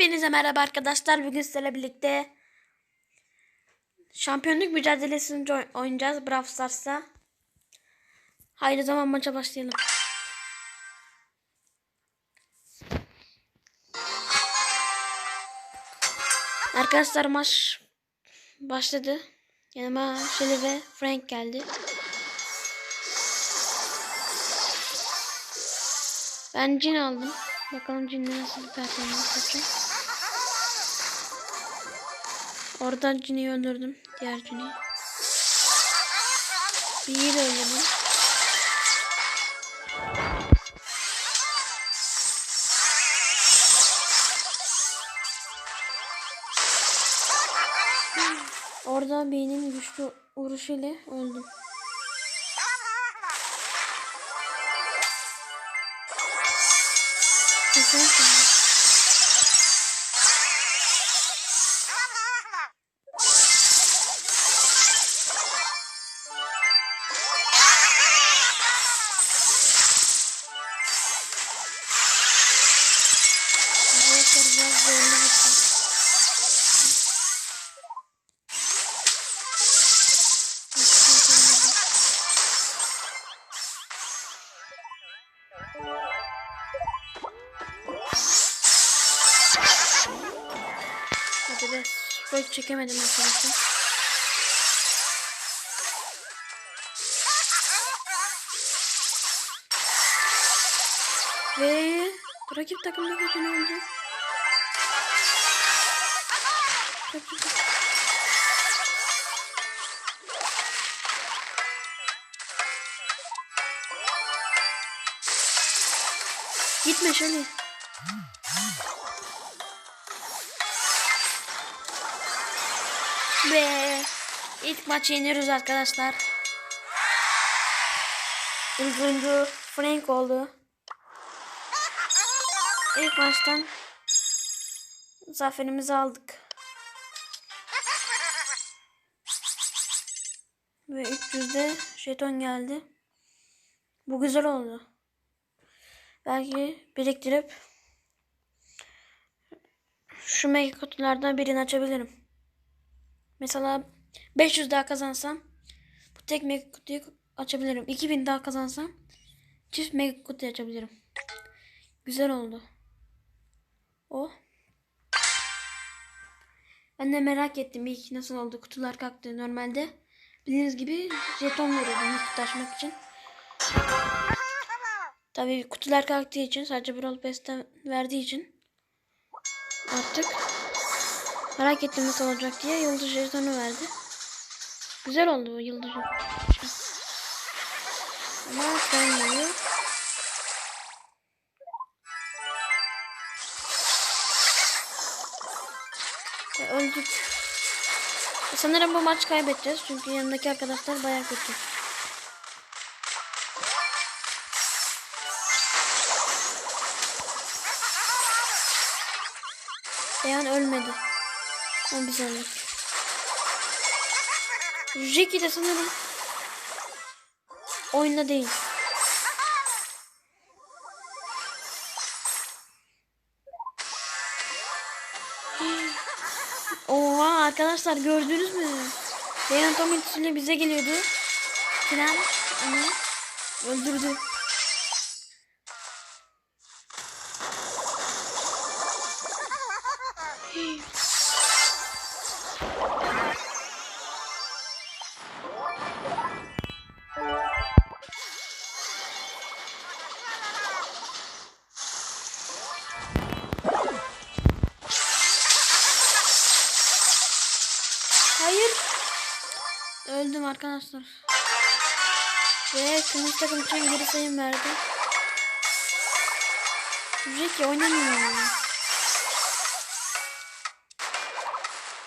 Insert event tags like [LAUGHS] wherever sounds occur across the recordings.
Hepinize merhaba arkadaşlar. Bugün sizlerle birlikte şampiyonluk mücadelesini oy- oynayacağız Brawl Stars'ta. Haydi zaman maça başlayalım. Arkadaşlar maç başladı. Yanıma Shelly ve Frank geldi. Ben cin aldım. Bakalım cinle nasıl performans yapacak. Oradan cini öldürdüm. Diğer cini. Bir öldürdüm. Orada beynin güçlü vuruşuyla öldüm. Çekemedim arkadaşlar. Ve rakip takımdaki ne oldu? Çok güzel. Gitme şöyle. Ve ilk maçı yeniyoruz arkadaşlar. İlk oyuncu Frank oldu. İlk maçtan zaferimizi aldık. Ve 300'de jeton geldi. Bu güzel oldu. Belki biriktirip şu mega kutulardan birini açabilirim. Mesela 500 daha kazansam bu tek mega kutuyu açabilirim. 2000 daha kazansam çift mega kutuyu açabilirim. Güzel oldu. O. Ben de merak ettim ilk nasıl oldu kutular kalktı. Normalde bildiğiniz gibi jeton veriyordum kutu açmak için. Tabii kutular kalktığı için sadece Brawl Pass'ten verdiği için artık merak ettim nasıl olacak diye yıldız jetonu verdi. Güzel oldu o yıldız jetonu. Ama gelmiyor. Ve öldük. Sanırım bu maç kaybedeceğiz çünkü yanındaki arkadaşlar bayağı kötü. Beyan ölmedi. Ama biz öldük. Jackie de sanırım oyunda değil. Oha arkadaşlar gördünüz mü? Tam yetişince bize geliyordu. Tren onu öldürdü. Arkadaşlar. Ve kırmızı takım için geri sayım verdi. Jackie oynamıyor.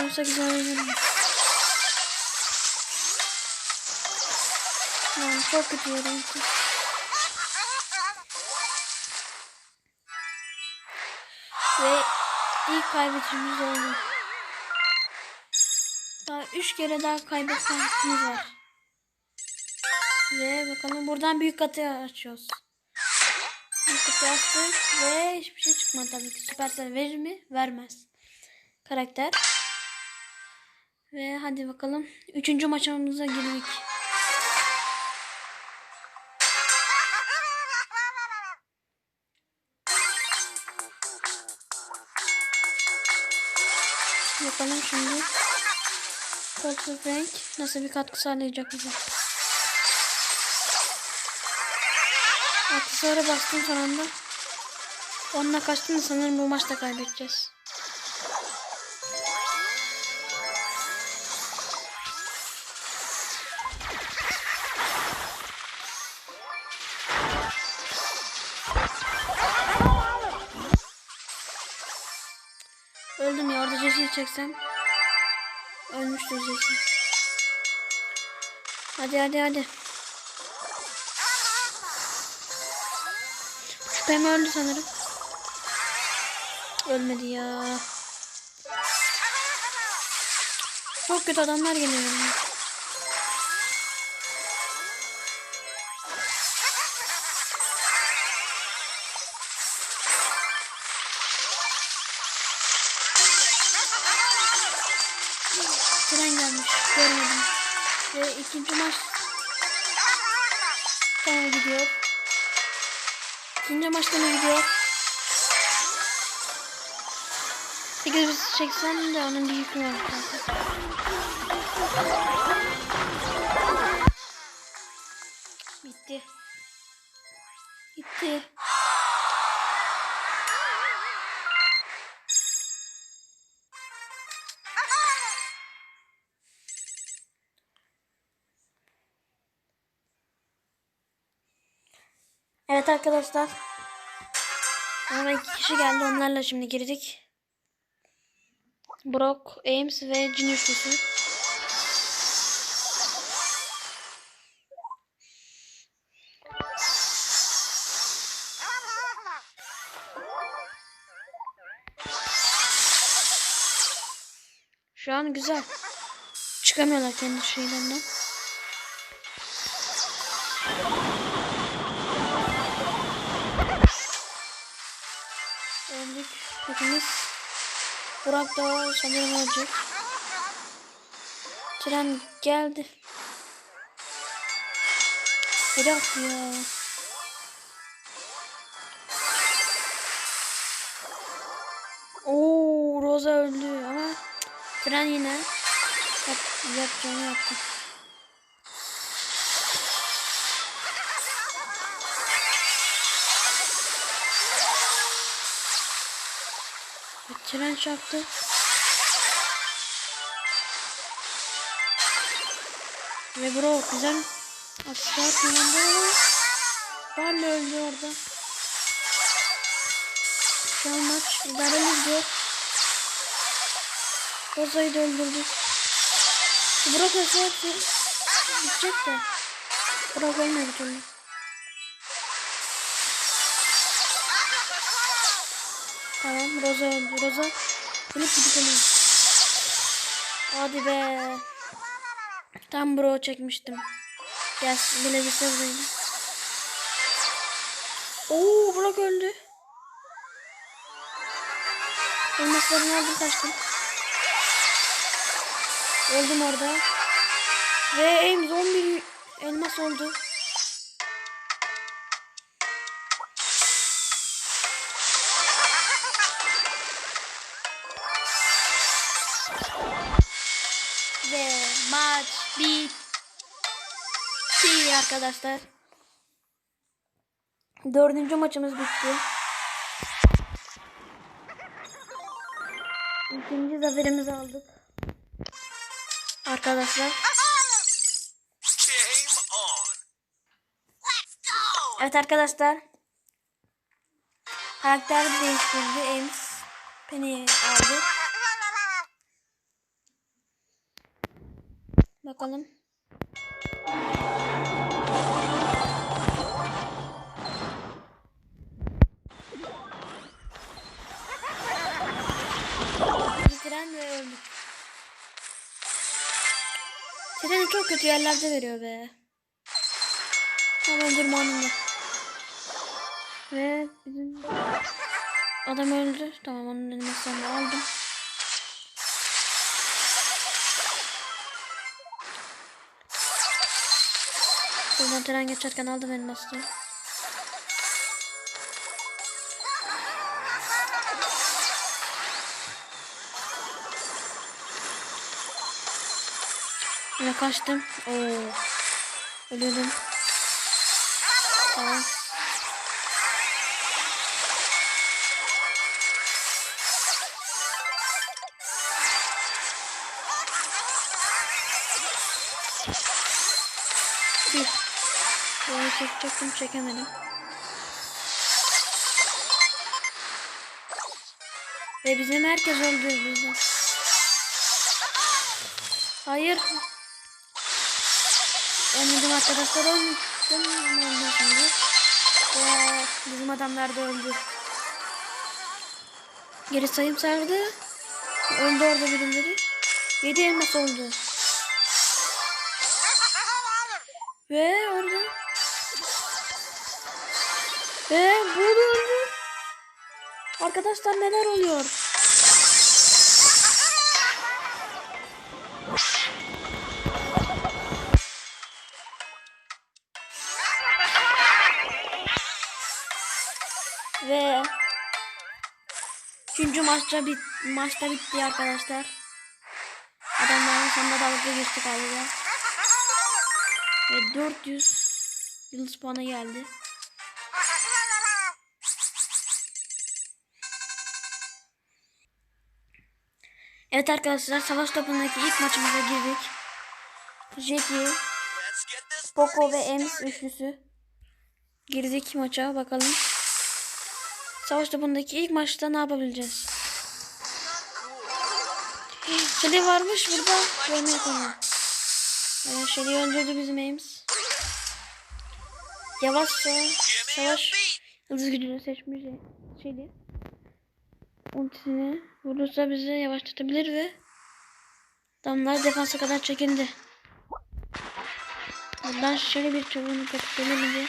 18 oynarım. Lan çok kötü yerim. Ve ilk kaybetişimiz oldu. Daha üç kere daha kaybetme hakkımız var. Ve bakalım buradan büyük katı açıyoruz. kutu açtık ve hiçbir şey çıkmadı tabii ki. Supercell verir mi? Vermez. Karakter. Ve hadi bakalım. Üçüncü maçımıza girdik. Bakalım şimdi. Ve Frank nasıl bir katkı sağlayacak bize. Aksesuara bastım son anda. Onunla kaçtım da sanırım bu maçta kaybedeceğiz. Öldüm ya orada Jesse'yi çeksem. Ölmüştür Jesse. Hadi hadi hadi. Şüphem öldü sanırım. Ölmedi ya. Çok kötü adamlar geliyor. Tren gelmiş. Görmedim. Ve ikinci maç sana gidiyor. İkinci maçta ne gidiyor? 880 de onun bir yükü var zaten. Bitti. Bitti. Evet arkadaşlar. Bana iki kişi geldi. Onlarla şimdi girdik. Brock, Ames ve Jin üçlüsü. Şu an güzel. Çıkamıyorlar kendi şeylerinden. Hepimiz. Burak da sanırım ölecek. Tren geldi. Bırak ya. Oo, Rosa öldü ama tren yine yap, yapacağını yaptı. Tren çarptı. Ve bro güzel atışlar kullandı Barley öldü orada. Şu an maç idareli gidiyor. Rosa'yı da öldürdük. Brock ölse hepsi bitecek de. Brock ölmedi bir türlü. Tamam Rosa öldü. Rosa ölüp gidip ölüyor. Hadi be. Tam bro çekmiştim. Gel bile bir sözleydi. Oo Brock öldü. Elmaslarını aldım kaçtım. Öldüm orada. Ve Ames 11 elmas oldu. Maç bitti arkadaşlar. Dördüncü maçımız bitti. İkinci zaferimizi aldık. Arkadaşlar. Evet arkadaşlar. Karakter değiştirdi. Ames Penny aldı. Bakalım. Bitiren çok kötü yerlerde veriyor be. Tam öldürme anında. Ve bizim adam öldü. Tamam onun elmaslarını aldım. Buradan tren geçerken aldım elmasları. Yine kaçtım. Oo. Ölüyordum. Tamam. Bir. Bunu çekecektim çekemedim. Ve bizim herkes öldü bizden. Hayır. Önledim arkadaşlar öldüm. Öldüm şimdi. Ve bizim adamlar da öldü. Geri sayım sardı. Öldü orada birileri. Yedi elmas oldu. [LAUGHS] Ve orada. Ve burada öldü. Arkadaşlar neler oluyor? Ve üçüncü maçta bit maçta bitti arkadaşlar. Adamların sonunda dalga geçti galiba. Ve 400 yıldız puanı geldi. Evet arkadaşlar savaş topundaki ilk maçımıza girdik. Jackie, Poco ve Ems üçlüsü. Girdik maça bakalım. Savaş topundaki ilk maçta ne yapabileceğiz? Shelly varmış burada. Görmeye konu. Ee, Shelly öldürdü bizim Ames. Yavaşça savaş hızlı gücünü seçmiş Shelly. Ultisini vurursa bizi yavaşlatabilir ve damlar defansa kadar çekildi. Buradan şöyle bir kapatabilir mi diye.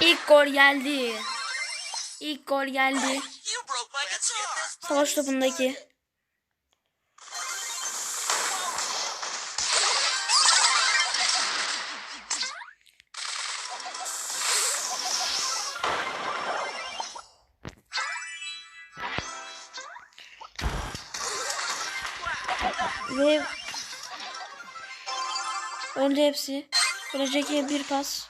İlk gol geldi. İlk gol geldi. Savaş topundaki. Ve öldü hepsi. Project'e bir pas.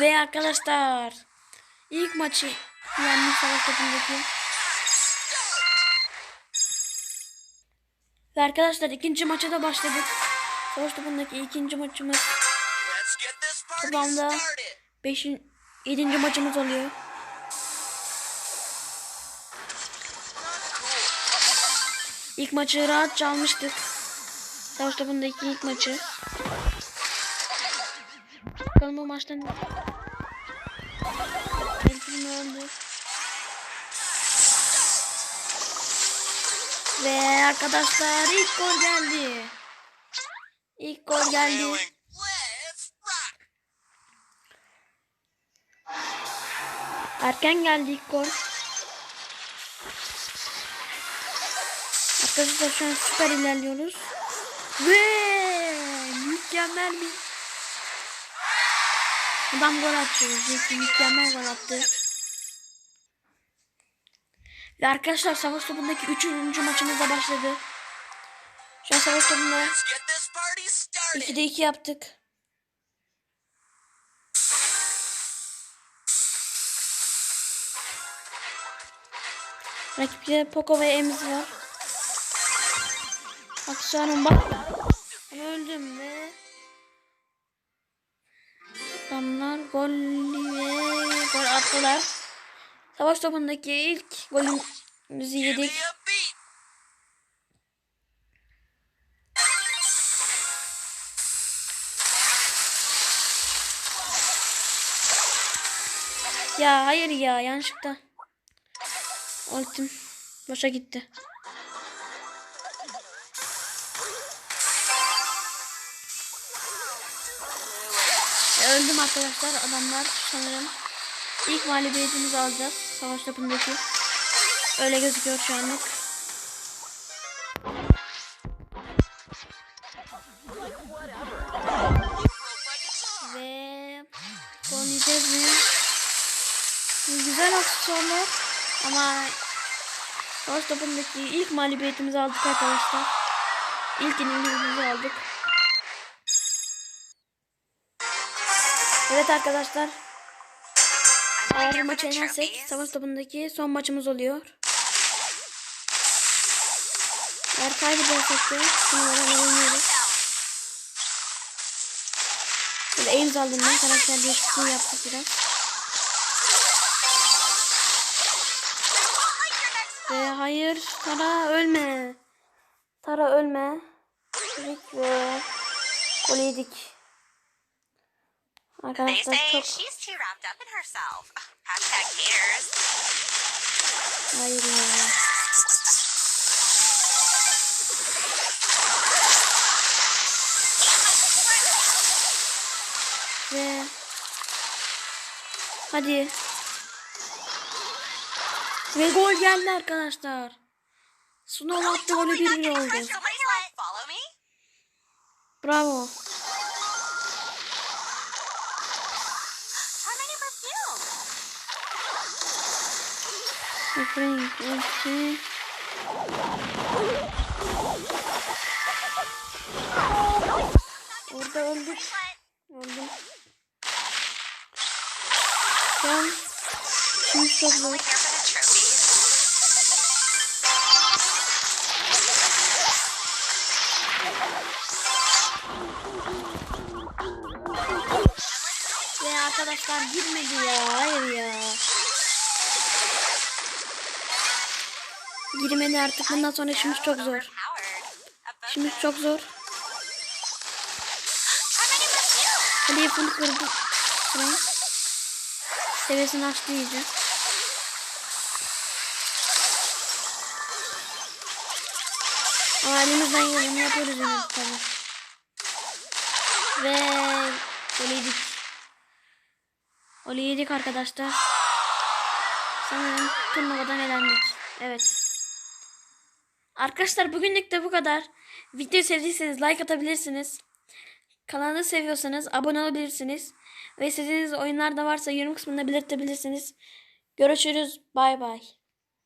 Ve arkadaşlar ilk maçı yendik savaş topundaki. Ve arkadaşlar ikinci maça da başladık. Savaş topundaki ikinci maçımız Toplamda started. 5. 7. maçımız oluyor. İlk maçı rahat çalmıştık. Savaş topundaki ilk maçı. Bakalım bu maçta ne? Elfin öldü. Ve arkadaşlar ilk gol geldi. İlk gol geldi. Erken geldi ilk gol. Arkadaşlar şu an süper ilerliyoruz. Ve mükemmel bir Adam gol attı. Zeki mükemmel gol attı. Ve arkadaşlar savaş topundaki 3. maçımız da başladı. Şu an savaş topunda Let's get this party started. 2'de 2 yaptık. Rakipte Poco ve Emiz var. Bak an bak. Öldüm ve adamlar gol ve gol attılar. Savaş topundaki ilk golümüzü yedik. Ya hayır ya yanlışlıkla. Ultim boşa gitti. Öldüm arkadaşlar. Adamlar sanırım ilk mağlubiyetimizi alacağız. Savaş topundaki. Öyle gözüküyor şu anlık. Ve oynayacağız mı? Güzel aksesuarlar ama savaş topundaki ilk mağlubiyetimizi aldık arkadaşlar. İlk yenilgimizi aldık. Evet arkadaşlar. Eğer bu maçı yenersek savaş topundaki son maçımız oluyor. Eğer kaybedersek de bunlara oynuyoruz. Böyle aim aldım ben. Karakter değişikliği yaptık biraz. Ve hayır Tara ölme. Tara ölme. Ve gol yedik. [LAUGHS] Hashtag haters. hayır ya. Ve hadi. Ve gol geldi arkadaşlar. Sunov attı golü 1-1 oldu. Bravo. Frank ulti. Orada öldük. Öldüm. Şu an şimdi çok zor. Only here for the trophy. Ve arkadaşlar girmedi ya. Hayır ya. Girmedi artık. Bundan sonra işimiz çok zor. İşimiz çok zor. Hadi yapını kırdı. Frank. Seviyesini açtı iyice. Ama elimizden geleni yapıyoruz yine tabii. Ve golü yedik. Golü yedik arkadaşlar. Sanırım turnuvadan elendik. Evet. Arkadaşlar bugünlük de bu kadar. Videoyu sevdiyseniz like atabilirsiniz. Kanalı seviyorsanız abone olabilirsiniz. Ve istediğiniz oyunlar da varsa yorum kısmında belirtebilirsiniz. Görüşürüz. Bay bay.